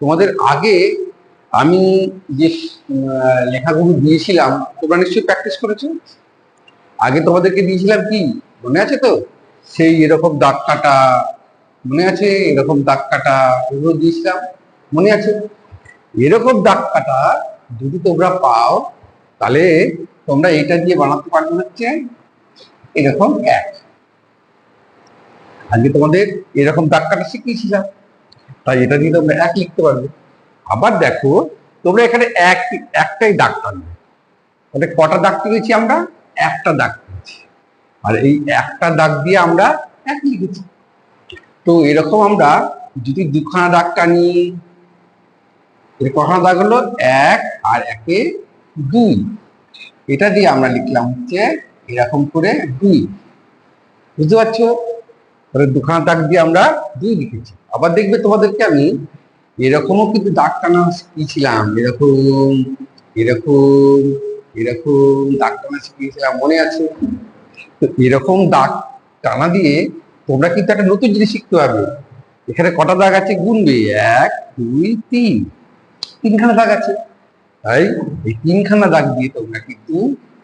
তোমাদের আগে আমি যে লেখাগুলো দিয়েছিলাম, তোমরা নিশ্চয়ই প্র্যাকটিস করেছ? আগে তোমাদেরকে দিয়েছিলাম কি? মনে আছে তো? সেই এরকম দাগ কাটা, মনে আছে? এরকম দাগ কাটা এগুলো দিয়েছিলাম। মনে আছে? এরকম দাগ কাটা যদি তোমরা পাও, তাহলে তোমরা এটা দিয়ে বানাতে পারবে হচ্ছে এরকম এক। আজকে তোমাদের এরকম দাগ কাটা শিখিয়েছিলাম। তাই এটা দিয়ে তোমরা এক লিখতে পারবে। আবার দেখো, তোমরা এখানে এক, একটাই দাগ টানবে। তাহলে কটা দাগ তুলেছি আমরা? একটা দাগ তুলেছি। আর এই একটা দাগ দিয়ে আমরা এক লিখেছি। তো এরকম আমরা যদি দুখানা দাগ টানি, এর কখানা দাগ হলো এক আর একে দুই। এটা দিয়ে আমরা লিখলাম হচ্ছে এরকম করে দুই। বুঝতে পারছ? তাহলে দুখানা দাগ দিয়ে আমরা দুই লিখেছি। আবার দেখবে তোমাদেরকে আমি এরকমও কিন্তু দাগ টানা শিখিয়েছিলাম, এরকম এরকম এরকম দাগ টানা শিখিয়েছিলাম, মনে আছে? তো এরকম দাগ টানা দিয়ে তোমরা কিন্তু একটা নতুন জিনিস শিখতে পারবে। এখানে কটা দাগ আছে? গুনবে এক, দুই, তিন। তিনখানা দাগ আছে। তাই এই তিনখানা দাগ দিয়ে তোমরা কিন্তু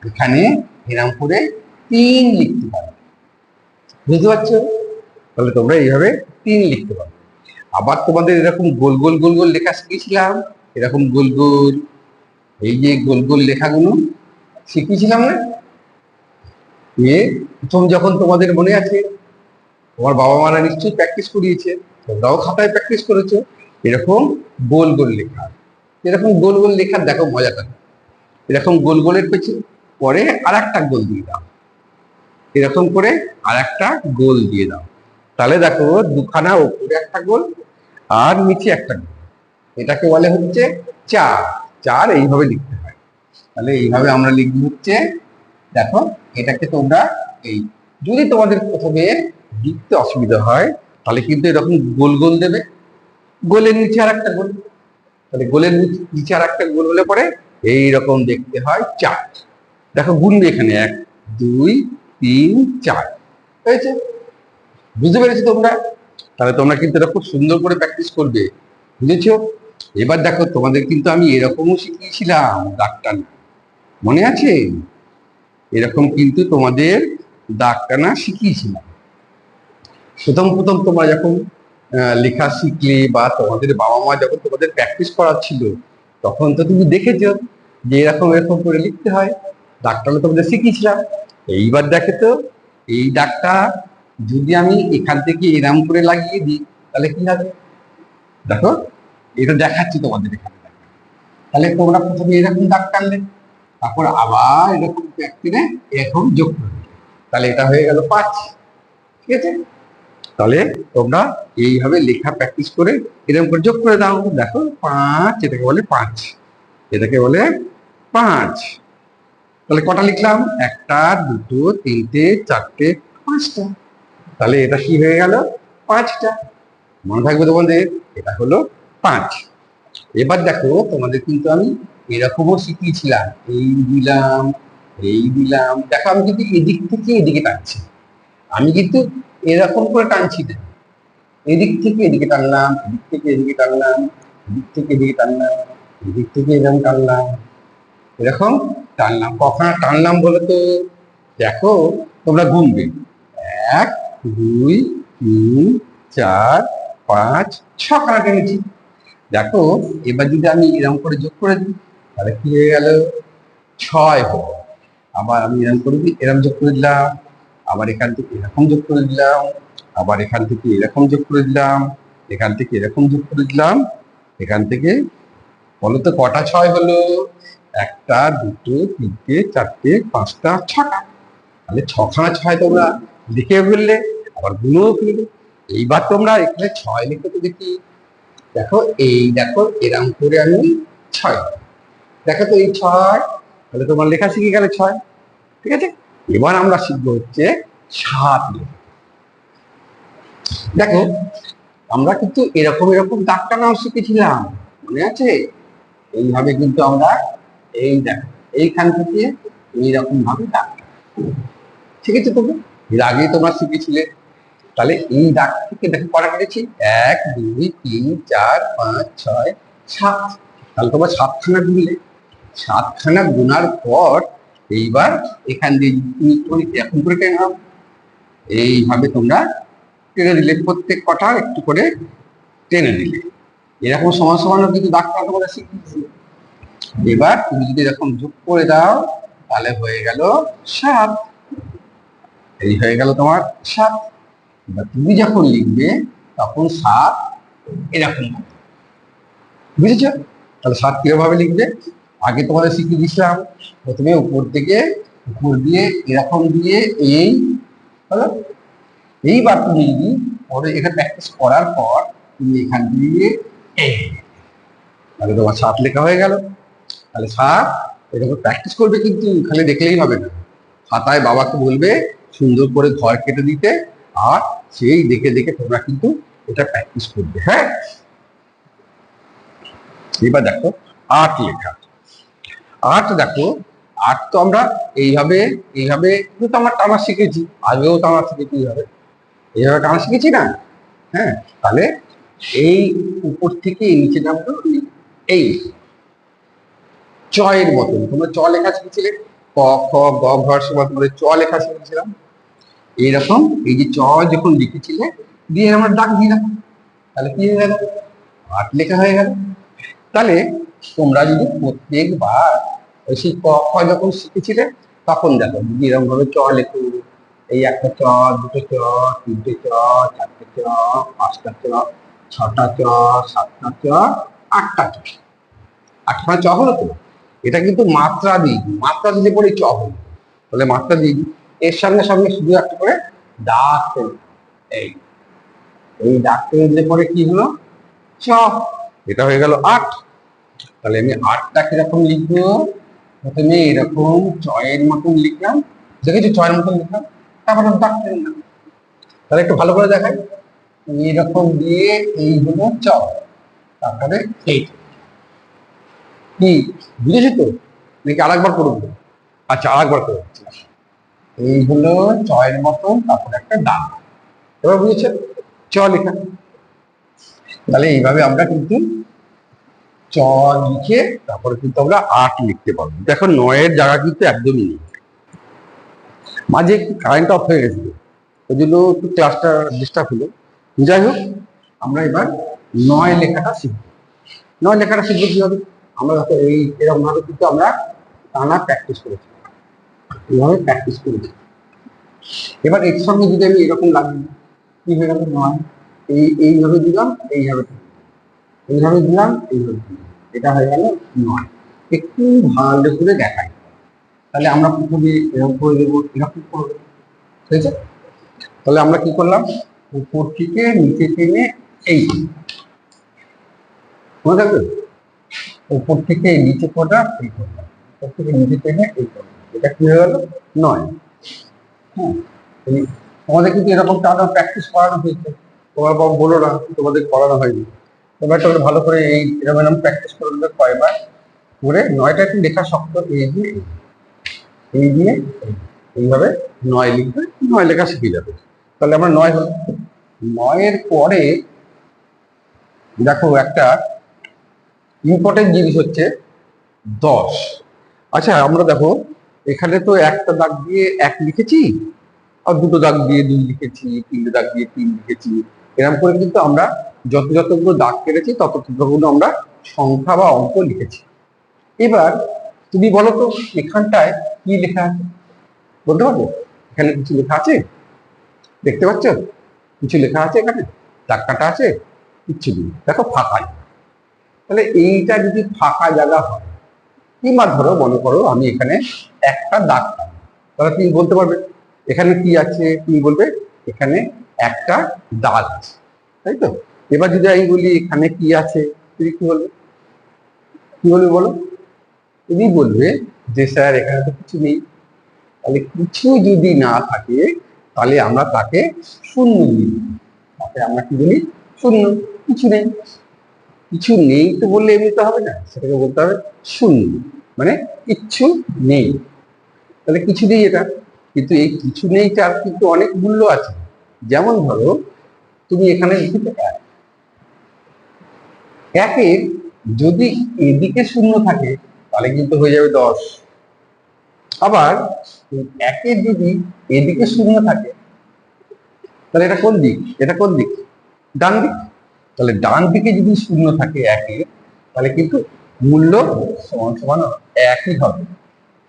এখানে এরম করে তিন লিখতে পারবে। বুঝতে পারছ? তাহলে তোমরা এইভাবে তিন লিখতে পারবে আবার তোমাদের এরকম গোল গোল গোল গোল লেখা শিখেছিলাম। এরকম গোল গোল, এই যে গোল গোল লেখাগুলো শিখিয়েছিলাম না? এ প্রথম যখন তোমাদের মনে আছে, তোমার বাবা মারা নিশ্চয়ই প্র্যাকটিস করিয়েছে, তোমরাও খাতায় প্র্যাকটিস করেছ, এরকম গোল গোল লেখা। এরকম গোল গোল লেখার দেখো মজাটা এরকম গোল, গোলের পেছনে পরে আর একটা গোল দিয়ে দাও। এরকম করে আর একটা গোল দিয়ে দাও। তাহলে দেখো, দুখানা ওপরে একটা গোল আর নিচে একটা গোল। এটাকে বলে হচ্ছে চার। চার এইভাবে লিখতে হয়। তাহলে এইভাবে আমরা লিখব হচ্ছে, দেখো, এটাকে তোমরা এই, যদি তোমাদের প্রথমে লিখতে অসুবিধা হয়, তাহলে কিন্তু এরকম গোল গোল দেবে। গোলের নিচে আর একটা গোল। তাহলে গোলের নিচে আর একটা গোল হলে পরে এইরকম দেখতে হয় চার। দেখো গুনবে এখানে এক, দুই, তিন, চার। হয়েছে? বুঝতে পেরেছ তোমরা? তাহলে তোমরা কিন্তু এটা খুব সুন্দর করে প্র্যাকটিস করবে, বুঝেছ? এবার দেখো, তোমাদের কিন্তু আমি এরকমও শিখিয়েছিলাম দাগ টানা মনে আছে? এরকম কিন্তু তোমাদের দাগ টানা শিখিয়েছিলাম। প্রথম প্রথম তোমরা যখন লেখা শিখলে বা তোমাদের বাবা মা যখন তোমাদের প্র্যাকটিস করাচ্ছিল, তখন তো তুমি দেখেছ যে এরকম এরকম করে লিখতে হয়। দাগটা তোমাদের শিখিয়েছিলাম। এইবার দেখে তো, এই দাগটা যদি আমি এখান থেকে এরম করে লাগিয়ে দিই, তাহলে কি হবে? দেখো, এটা দেখাচ্ছি তোমাদের এখানে। তাহলে তোমরা প্রথমে এরকম দাগ টানলে, তারপর আবার এরকম ব্যাক করে এরকম যোগ করবে তাহলে এটা হয়ে গেল পাঁচ, ঠিক আছে? তাহলে তোমরা এইভাবে লেখা প্র্যাকটিস করে এরকম করে যোগ করে দাও। দেখো, পাঁচ, এটাকে বলে পাঁচ, এটাকে বলে পাঁচ। তাহলে কটা লিখলাম? একটা, দুটো, তিনটে, চারটে, পাঁচটা। তাহলে এটা কি হয়ে গেল? পাঁচটা। মনে থাকবে তোমাদের, এটা হলো পাঁচ। এবার দেখো, তোমাদের কিন্তু আমি এরকমও শিখিয়েছিলাম। এই দিলাম এই দিলাম। দেখো, আমি কিন্তু এদিক থেকে এদিকে টানছি। আমি কিন্তু এরকম করে টানছি না। এদিক থেকে এদিকে টানলাম, এদিক থেকে এদিকে টানলাম, এদিক থেকে এদিকে টানলাম, এদিক থেকে এরকম টানলাম। এরকম টানলাম। কখন টানলাম বলে তো? দেখো, তোমরা গুনবে। এক দুই, তিন, চার, পাঁচ, ছ ছখানা টেনেছি দেখো, এবার যদি আমি এরকম করে যোগ করে দিই, তাহলে কি হয়ে গেল? ছয় হলো। আবার আমি এরকম করে দিই এরকম যোগ করে দিলাম, আবার এখান থেকে এরকম যোগ করে দিলাম, আবার এখান থেকে এরকম যোগ করে দিলাম, এখান থেকে এরকম যোগ করে দিলাম, এখান থেকে বলো তো কটা ছয় হলো? একটা, দুটো, তিনটে, চারটে, পাঁচটা, ছটা। তাহলে ছখানা ছয় তোমরা লিখে ফেললে। গুনেও ফেললে এইবার তোমরা এখানে ছয় লিখে তো দেখি। দেখো, এই দেখো, এরম করে আমি ছয় দেখো তো এই ছয়, তাহলে তোমার লেখা শিখে গেলে ছয়। ঠিক আছে? এবার আমরা শিখব হচ্ছে সাত দেখো, আমরা কিন্তু এরকম এরকম দাগ টানাও শিখেছিলাম। মনে আছে? এইভাবে কিন্তু আমরা এই দেখো, এইখান থেকে এইরকম ভাবে দাগ। ঠিক আছে তোমরা এর আগেই তোমরা শিখেছিলে। তাহলে এই দাগ থেকে দেখো কটা কেটেছি এক, দুই, তিন, চার, পাঁচ, ছয়, সাত। তাহলে তোমার সাতখানা গুনলে। সাতখানা গুনার পর এইবার এখান দিয়ে তুমি এখন করে নাও এইভাবে তোমরা টেনে দিলে প্রত্যেক কটা একটু করে টেনে দিলে এরকম সমান সমানও কিন্তু দাগটা তোমরা শিখিয়েছি। এবার তুমি যদি এরকম যোগ করে দাও, তাহলে হয়ে গেল সাত। এই হয়ে গেল তোমার সাত। এবার তুমি যখন লিখবে, তখন সাত এরকম। বুঝেছ? তাহলে সাত কীভাবে লিখবে? আগে তোমাদের শিখিয়ে দিয়েছিলাম প্রথমে উপর থেকে উপর দিয়ে এরকম দিয়ে এই, হলো? এইবার তুমি যদি পরে এখানে প্র্যাকটিস করার পর তুমি এখান দিয়ে এই তাহলে তোমার সাত লেখা হয়ে গেল। তাহলে সাত, এরকম প্র্যাকটিস করবে কিন্তু খালি দেখলেই হবে না। খাতায় বাবাকে বলবে সুন্দর করে ঘর কেটে দিতে আর সেই দেখে দেখে তোমরা কিন্তু এটা প্র্যাকটিস করবে হ্যাঁ? এবার দেখো আট লেখা। আট দেখো আট তো আমরা এইভাবে এইভাবে তো আমরা টানা শিখেছি, আগেও টানা শিখেছি এইভাবে। এইভাবে টানা শিখেছি না? হ্যাঁ তাহলে এই উপর থেকে এই নিচে নামতো এই চয়ের মতন। তোমরা চ লেখা শিখেছিলে? ক, খ, গ ঘর সময় তোমাদের চ লেখা শিখেছিলাম। এইরকম, এই যে চ যখন লিখেছিলে, দিয়ে আমরা ডাক দিলাম। তাহলে কি হয়ে গেল? আট লেখা হয়ে গেল। তাহলে তোমরা যদি প্রত্যেকবার ওই সেই ক, খ যখন শিখেছিলে, তখন দেখো, যদি এরকম ভাবে চ লেখো, এই একটা চ, দুটো চ, তিনটে চ, চারটে চ, পাঁচটা চ, ছটা চ, সাতটা চ, আটটা চ। আটখানা চ হলো তো এটা কিন্তু মাত্রা দিই। মাত্রা দিলে পরে চ হলো। তাহলে মাত্রা দিই। এর সঙ্গে সঙ্গে শুধু একটা করে দাগ। এই এই দাগ ফেলে দিলে পরে কি হলো? চ, এটা হয়ে গেল আট। তাহলে আমি আটটা কীরকম লিখব? প্রথমে এরকম চয়ের মতন লিখলাম। দেখেছ চয়ের মতন লিখলাম? তারপরে দাগ ফেললাম তাহলে একটু ভালো করে দেখাই। এরকম দিয়ে এই হলো চ, তারপরে এই কি, বুঝেছি তো? নাকি আরেকবার করব? আচ্ছা আরেকবার করে। এই হলো চয়ের মতন তারপর একটা দাগ এবার বুঝেছে? চ লেখা তাহলে এইভাবে আমরা কিন্তু চ লিখে তারপরে কিন্তু আমরা আট লিখতে পারব। দেখো নয়ের জায়গা কিন্তু একদমই নেই। মাঝে একটু কারেন্ট অফ হয়ে গেছিল। ওই জন্য একটু ক্লাসটা ডিস্টার্ব হলো। যাই হোক, আমরা এবার নয় লেখাটা শিখব। নয় লেখাটা শিখব কি হবে আমরা এই এরকমভাবে কিন্তু আমরা টানা প্র্যাকটিস করেছি। এইভাবে প্র্যাকটিস করেছি। এবার এর সঙ্গে যদি আমি এরকম লাগি কি হয়ে গেল? নয় এই, এইভাবে দিলাম, এইভাবে এইভাবে দিলাম এইভাবে দিলাম এটা হয়ে গেল নয়। একটু ভালো করে দেখাই। তাহলে আমরা প্রথমে এরকম করে দেবো, এরকম করব ঠিক আছে তাহলে আমরা কি করলাম? উপর থেকে নিচে টেনে এই মনে থাকবে? উপর থেকে নিচে কোটা? এই করলাম উপর থেকে নিচে টেনে এই করলাম কি হয়ে গেল নয়। হ্যাঁ তোমাদের কিন্তু এরকম টানা প্র্যাকটিস করানো হয়েছে। তোমার বাবা বলো না, তোমাদের করানো হয়নি। তোমরা একটু ভালো করে এই এরকম এরকম প্র্যাকটিস করে দেবে কয়বার করে নয়টা একটু লেখা শক্ত এই দিয়ে। এই দিয়ে এইভাবে নয় লিখবে, নয় লেখা শিখে যাবে। তাহলে আমরা নয় হলো নয়ের পরে দেখো একটা ইম্পর্টেন্ট জিনিস হচ্ছে দশ। আচ্ছা আমরা দেখো এখানে তো একটা দাগ দিয়ে এক লিখেছি, আর দুটো দাগ দিয়ে দুই লিখেছি, তিনটে দাগ দিয়ে তিন লিখেছি। এরকম করে কিন্তু আমরা যত যতগুলো দাগ কেটেছি, তত ততগুলো আমরা সংখ্যা বা অঙ্ক লিখেছি। এবার তুমি বলো তো, এখানটায় কি লেখা আছে? বলতে পারবে? এখানে কিছু লেখা আছে? দেখতে পাচ্ছ? কিছু লেখা আছে এখানে? দাগ কাটা আছে? কিচ্ছু নেই। দেখো ফাঁকা তাহলে এইটা যদি ফাঁকা জায়গা হয় কিংবা ধরো, মনে করো আমি এখানে একটা দাগ। তাহলে তুমি বলতে পারবে, এখানে কি আছে? তুমি বলবে, এখানে একটা দাগ আছে। তাই তো? এবার যদি আমি বলি, এখানে কি আছে? তুমি কি বলবে? কি বলবে বলো? তুমি বলবে যে, স্যার, এখানে তো কিছু নেই। তাহলে কিছু যদি না থাকে, তাহলে আমরা তাকে শূন্য দিই তাকে আমরা কি বলি? শূন্য, কিছু নেই। কিছু নেই তো বললে এমনিতে হবে না। সেটাকে বলতে হবে শূন্য। মানে কিচ্ছু নেই। তাহলে কিছু নেই এটা। কিন্তু এই কিছু নেই তার কিন্তু অনেক মূল্য আছে। যেমন ধরো, তুমি এখানে লিখেছো এক একের যদি এদিকে শূন্য থাকে, তাহলে কিন্তু হয়ে যাবে দশ। আবার একের যদি এদিকে শূন্য থাকে, তাহলে এটা কোন দিক? এটা কোন দিক? ডান দিক। তাহলে ডান দিকে যদি শূন্য থাকে একে, তাহলে কিন্তু মূল্য সমান সমান একই হবে।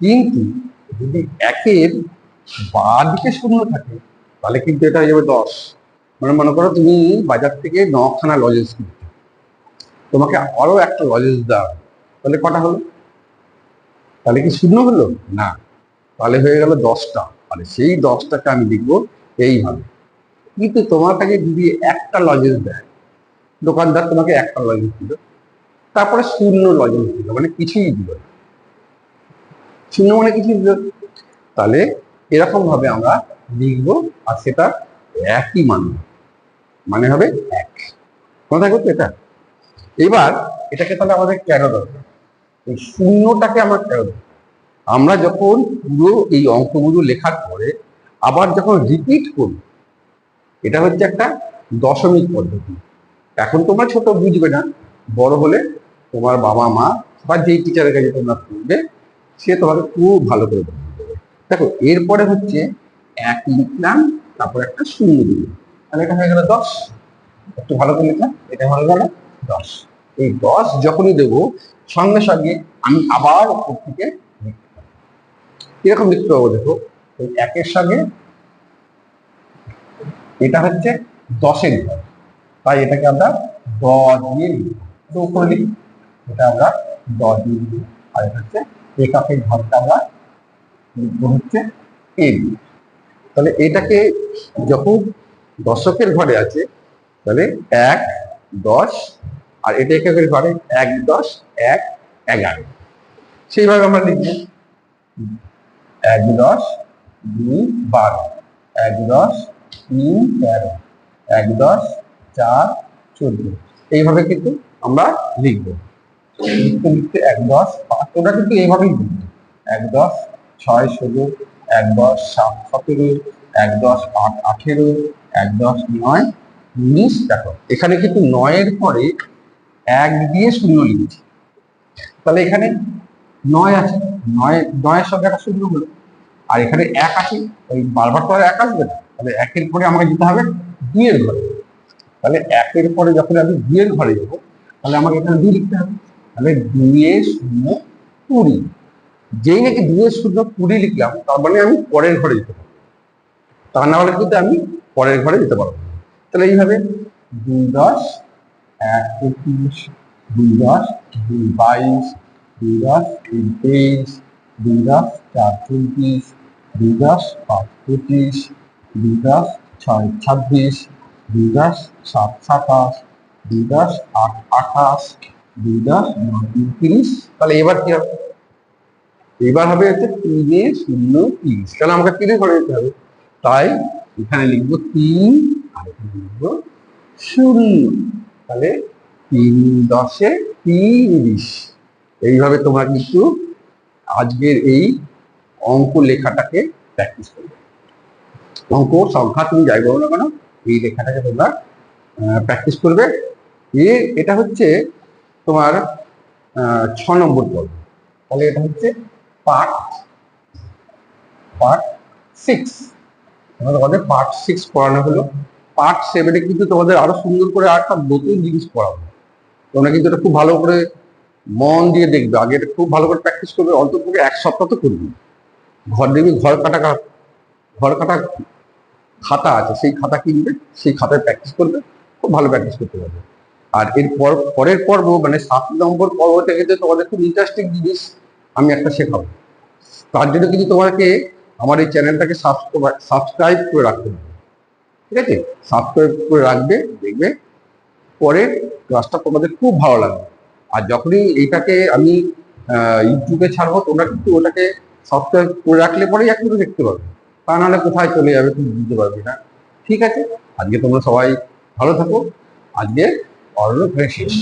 কিন্তু যদি একের বা দিকে শূন্য থাকে, তাহলে কিন্তু এটা হয়ে যাবে দশ। মানে মনে করো তুমি বাজার থেকে নখানা লজেন্স কিনতে। তোমাকে আরও একটা লজেন্স দেওয়া হলো। তাহলে কটা হলো? তাহলে কি শূন্য হলো? না। তাহলে হয়ে গেল দশটা। তাহলে সেই দশটাকে আমি লিখব এইভাবে। কিন্তু তোমার কাছে যদি একটা লজেন্স দেয় দোকানদার তোমাকে একটা লজেন্স দিল তারপরে শূন্য লজেন্স দিল মানে কিছুই দিল শূন্য মানে কিছুই দিল তাহলে এরকম ভাবে আমরা লিখব আর সেটা একই মান। মানে হবে এক। কথা করতো এটা? এবার এটাকে তাহলে আমাদের কেন দরকার? এই শূন্যটাকে আমার কেন দরকার? আমরা যখন পুরো এই অঙ্কগুলো লেখার পরে আবার যখন রিপিট করি এটা হচ্ছে একটা দশমিক পদ্ধতি। এখন তোমরা ছোট বুঝবে না। বড় হলে তোমার বাবা মা বা যেই টিচারের কাছে তোমরা পড়বে, সে তোমাকে খুব ভালো করে দেবে দেখো, এরপরে হচ্ছে এক লিখলাম তারপর একটা শূন্য দিলাম তাহলে এটা হয়ে গেল দশ। একটু ভালো করে লিখলাম এটা হয়ে গেল দশ। এই দশ যখনই দেবো, সঙ্গে সঙ্গে আমি আবার ওপর থেকে কীরকম লিখতে পারব দেখো? একের সঙ্গে এটা হচ্ছে দশের ঘর। তাই এটাকে আমরা দিয়ে লিখব। উপরে এটা আমরা দশ দিয়ে লিখব। আর এটা হচ্ছে এককের ঘরটা আমরা লিখব হচ্ছে এ তাহলে এটাকে যখন দশকের ঘরে আছে, তাহলে এক, দশ, আর এটা এককের ঘরে এক, দশ, এক, এগারো। সেইভাবে আমরা লিখব। এক, দশ, দুই, বারো। এক, দশ, তিন, তেরো। এক, দশ চার, চোদ্দ। এইভাবে কিন্তু আমরা লিখব। লিখতে লিখতে এক দশ ওটা কিন্তু এইভাবেই লিখব। এক দশ, ছয়, ষোলো, এক দশ, সাত, সতেরো, এক দশ, আট, আঠেরো, এক দশ, নয়, উনিশ, দেখো, এখানে কিন্তু নয়ের পরে এক দিয়ে শূন্য লিখেছি। তাহলে এখানে নয় আছে। নয়, নয়ের সঙ্গে একটা শূন্য হলো। আর এখানে এক আছে। ওই বারবার তো আর এক আসবে না। তাহলে একের পরে আমাকে যেতে হবে দুইয়ের ঘরে। তাহলে একের পরে যখন আমি দুইয়ের ঘরে যাব, তাহলে আমাকে এখানে দুই লিখতে হবে। তাহলে দুইয়ে শূন্য কুড়ি। যেই নাকি দুইয়ে শূন্য কুড়ি লিখলাম, তার মানে আমি পরের ঘরে যেতে পারব। তা না হলে কিন্তু আমি পরের ঘরে যেতে পারব তাহলে এইভাবে দুই দশ, এক একুশ দুই দশ, দুই বাইশ, দুই দশ তিন তেইশ, দুই দশ, চার চব্বিশ, দুই দশ, পাঁচ পঁচিশ, দুই দশ, ছয় ছাব্বিশ, দুই দশ সাত সাতাশ দুই দশ আট আঠাশ দুই দশ নয় তিরিশ তাহলে এবার কি হবে এবার হবে হচ্ছে তিনে শূন্য তিরিশ তাহলে আমাকে তিনে করে দিতে হবে তাই এখানে লিখব তিন আর এখানে লিখব শূন্য তাহলে তিন দশে তিরিশ এইভাবে তোমরা কিন্তু আজকের এই অঙ্ক লেখাটাকে প্র্যাকটিস করবে অঙ্ক সংখ্যা তুমি যাই বলো না কেন এই লেখাটাকে তোমরা প্র্যাকটিস করবে। এ, এটা হচ্ছে তোমার ছ নম্বর পর্ব। তাহলে এটা হচ্ছে পার্ট পার্ট সিক্স তোমাদের পার্ট সিক্স পড়ানো হলো। পার্ট সেভেনে কিন্তু তোমাদের আরও সুন্দর করে একটা নতুন জিনিস পড়াবো। তোমরা কিন্তু এটা খুব ভালো করে মন দিয়ে দেখবে। আগে এটা খুব ভালো করে প্র্যাকটিস করবে, অন্তত এক সপ্তাহ তো করবি ঘর দেখবি ঘর কাটা ঘর কাটা খাতা আছে, সেই খাতা কিনবে, সেই খাতায় প্র্যাকটিস করবে। খুব ভালো প্র্যাকটিস করতে পারবে। আর এর পর, পরের পর্ব মানে সাত নম্বর পর্ব থেকে যে তোমাদের খুব ইন্টারেস্টিং জিনিস আমি একটা শেখাবো। তার জন্য কিন্তু তোমাকে আমার এই চ্যানেলটাকে সাবস্ক্রাইব করে রাখতে হবে। ঠিক আছে? সাবস্ক্রাইব করে রাখবে, দেখবে পরের ক্লাসটা তোমাদের খুব ভালো লাগবে। আর যখনই এইটাকে আমি ইউটিউবে ছাড়বো, তোমরা কিন্তু ওটাকে সাবস্ক্রাইব করে রাখলে পরেই একটু দেখতে পাবে। তা নাহলে কোথায় চলে যাবে তুমি বুঝতে পারবে না। ঠিক আছে? আজকে তোমরা সবাই ভালো থাকো। আজকে অর্ণ শেষ।